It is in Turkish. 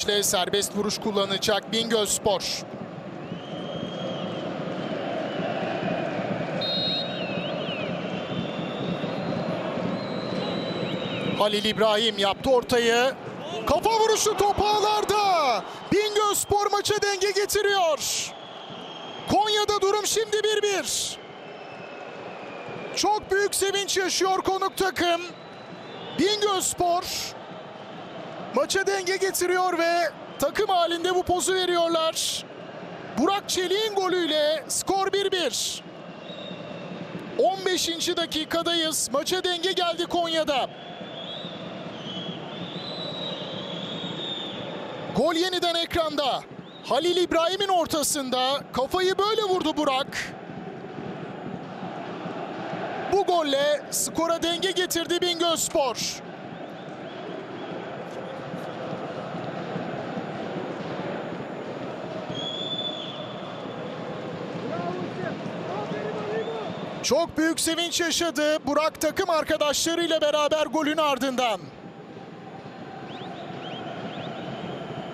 İşte serbest vuruş kullanacak Bingöl Spor. Halil İbrahim yaptı ortayı. Kafa vuruşu top ağlarda. Bingöl Spor maça denge getiriyor. Konya'da durum şimdi 1-1. Çok büyük sevinç yaşıyor konuk takım. Bingöl Spor maça denge getiriyor ve takım halinde bu pozu veriyorlar. Burak Çelik'in golüyle skor 1-1. 15. dakikadayız. Maça denge geldi Konya'da. Gol yeniden ekranda. Halil İbrahim'in ortasında kafayı böyle vurdu Burak. Bu golle skora denge getirdi Bingöl Spor. Çok büyük sevinç yaşadı Burak takım arkadaşlarıyla beraber golün ardından.